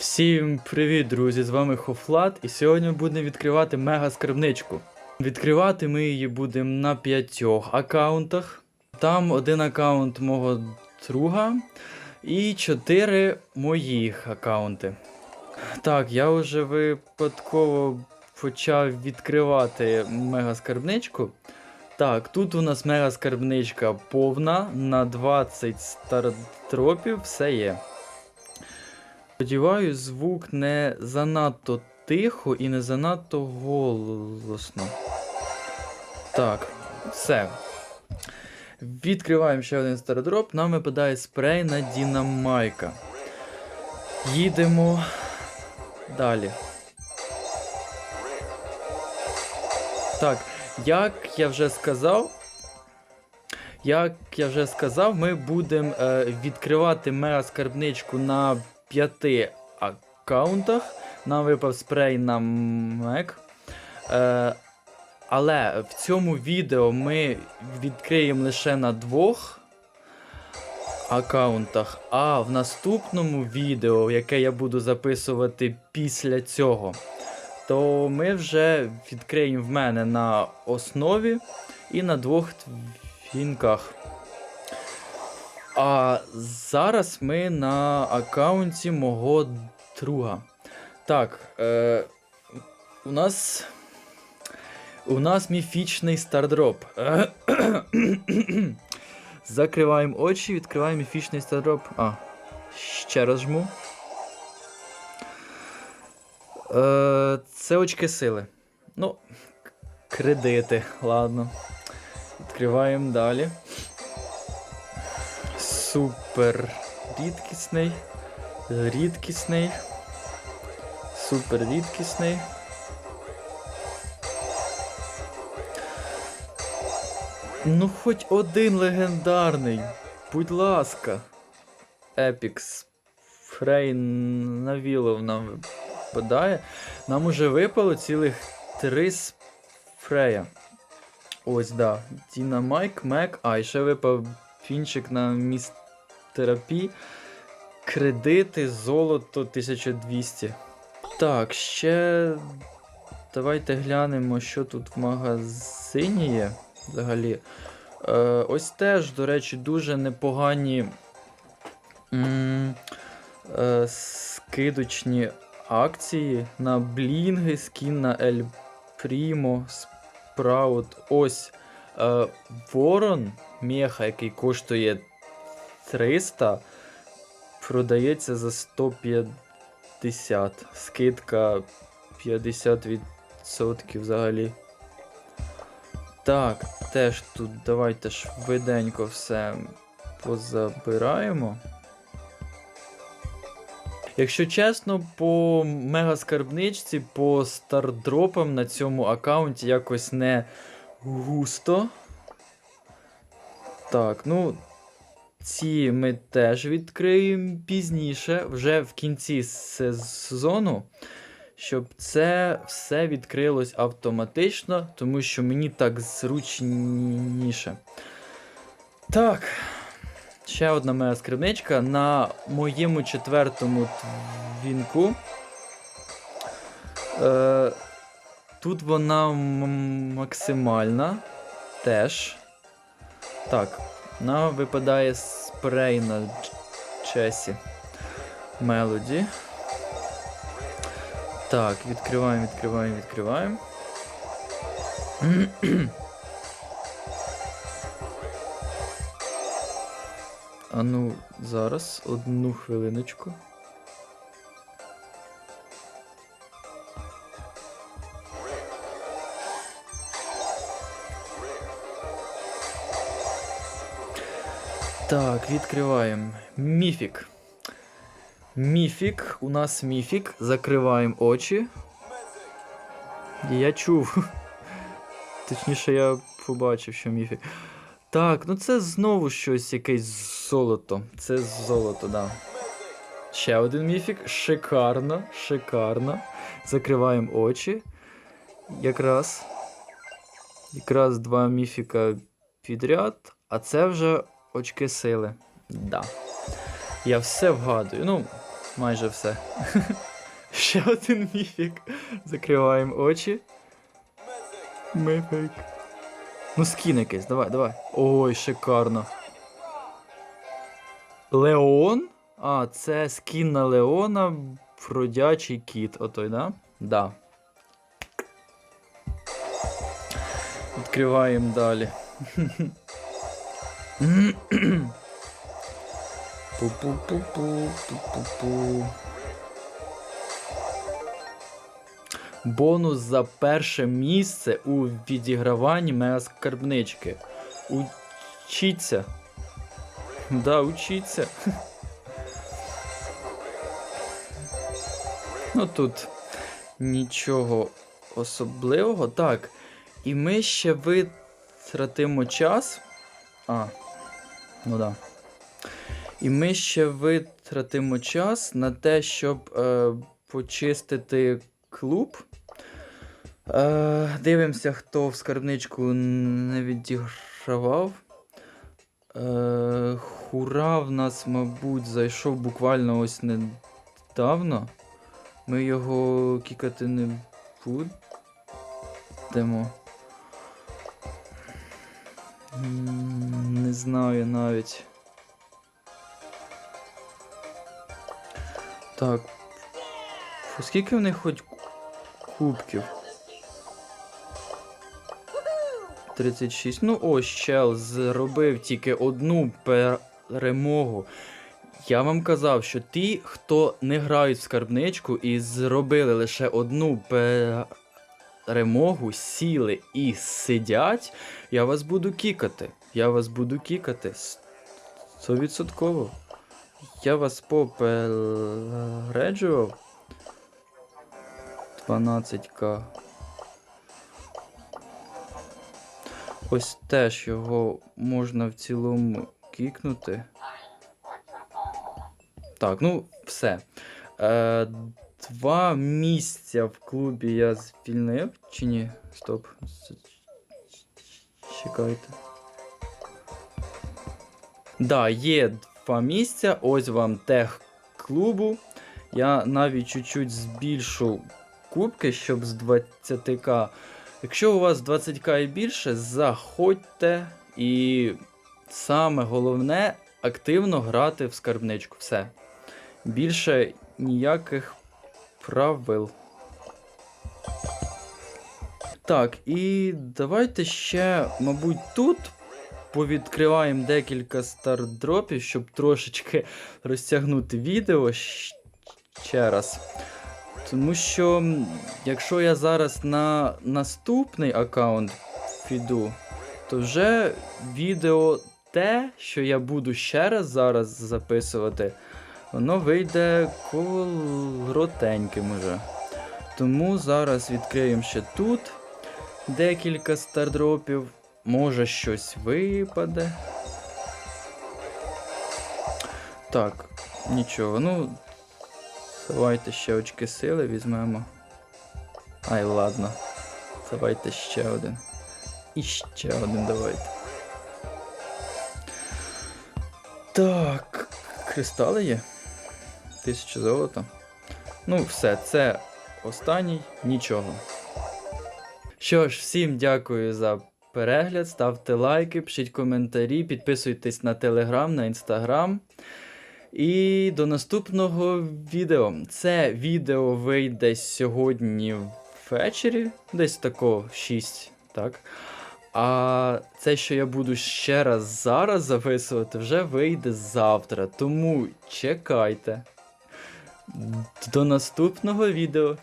Всім привіт, друзі! З вами Хофлат, і сьогодні будемо відкривати мега скарбничку. Відкривати ми її будемо на п'ятьох аккаунтах. Там один аккаунт мого друга і чотири моїх аккаунти. Так, я вже випадково почав відкривати мега скарбничку. Так, тут у нас мега скарбничка повна на 20 стартропів, все є. Сподіваюсь, звук не занадто тихо і не занадто голосно. Так, все. Відкриваємо ще один стардроп. Нам випадає спрей на Дінамайка. Їдемо далі. Так, як я вже сказав, як я вже сказав, ми будемо е, відкривати мега скарбничку на п'яти аккаунтах. Нам випав спрей на Mac. Е, але в цьому відео ми відкриємо лише на двох аккаунтах, а в наступному відео, яке я буду записувати після цього, то ми вже відкриємо в мене на основі і на двох твінках. А зараз ми на аккаунті мого друга. Так, е, у нас. У нас міфічний стардроп. Закриваємо очі, відкриваємо міфічний стардроп. А, ще раз жму. Е, це очки сили. Ну, кредити, ладно. Відкриваємо далі. Супер рідкісний. Рідкісний. Супер рідкісний. Ну, хоч один легендарний. Будь ласка. Епікс. Фрей Навілов нам випадає. Нам уже випало цілих три спрея. Ось, да. Діна Майк, Мек. А, ще випав фінчик на містерапі. Кредити, золото 1200. Так, ще. Давайте глянемо, що тут в магазині є взагалі. Е, ось теж, до речі, дуже непогані м, е, скидочні акції на блінги, скін на Ель Прімо, Спраут. Ось е, Ворон Меха, який коштує 300, продається за 150. Скидка 50% взагалі. Так, теж тут давайте швиденько все позабираємо. Якщо чесно, по мегаскарбничці, по стардропам на цьому аккаунті якось не густо. Так, ну. Ці ми теж відкриємо пізніше, вже в кінці сезону, щоб це все відкрилось автоматично, тому що мені так зручніше. Так. Ще одна моя скрипничка на моєму четвертому твінку. Е, Тут вона максимальна теж. Так, нам випадає спрей на Чесі. Мелоді. Так, відкриваємо, відкриваємо, відкриваємо. А ну, зараз одну хвилиночку. Так, відкриваємо. Міфік. Міфік. У нас міфік. Закриваємо очі. Я чув. Точніше, я побачив, що міфік. Так, ну це знову щось якесь золото. Це золото, да. Ще один міфік. Шикарно, шикарно. Закриваємо очі. Якраз. Якраз два міфіка підряд. А це вже очки сили. Да. Я все вгадую. Ну, Майже все. Ще один міфік. Закриваємо очі. Міфік. Ну, скін якийсь, давай, давай. Ой, шикарно. Леон? А, це скін на Леона, бродячий кіт. Отой, да? Да. Відкриваємо далі. Пу-пу-пу-пу, пу-пу-пу. Бонус за перше місце у відіграванні мегаскарбнички. Учіться. Да, учіться. Ну тут нічого особливого. Так. І ми ще витратимо час. А, ну да. І ми ще витратимо час на те, щоб е, почистити клуб. Е, дивимося, хто в скарбничку не відігравав. Е, хура в нас, мабуть, зайшов буквально ось недавно. Ми його кікати не будемо. Знаю навіть. Так. Скільки в них хоч кубків? 36. Ну ось чел зробив тільки одну перемогу. Я вам казав, що ті, хто не грають в скарбничку і зробили лише одну перемогу, сіли і сидять, я вас буду кікати. Я вас буду кікати. Стовідсотково. Я вас попереджував. 12к. Ось теж його можна в цілому кікнути. Так, ну все. Е, два місця в клубі я звільнив. Чи ні? Стоп. Чекайте. Да, є два місця. Ось вам тех клубу. Я навіть чуть-чуть збільшу кубки, щоб з 20к. Якщо у вас 20к і більше, заходьте і саме головне активно грати в скарбничку. Все. Більше ніяких правил. Так, і давайте ще, мабуть, тут повідкриваємо декілька стардропів, щоб трошечки розтягнути відео ще раз. Тому що, якщо я зараз на наступний аккаунт піду, то вже відео те, що я буду ще раз зараз записувати, воно вийде коротеньким уже. Тому зараз відкриємо ще тут декілька стардропів. Може щось випаде. Так, нічого. Ну, давайте ще очки сили візьмемо. Ай, ладно. Давайте ще один. І ще один давайте. Так, кристали є. Тисяча золота. Ну, все, це останній нічого. Що ж, всім дякую за перегляд. Ставте лайки, пишіть коментарі, підписуйтесь на телеграм, на інстаграм. І до наступного відео. Це відео вийде сьогодні ввечері, десь тако 6, так. А це, що я буду ще раз зараз записувати, вже вийде завтра. Тому чекайте. До наступного відео.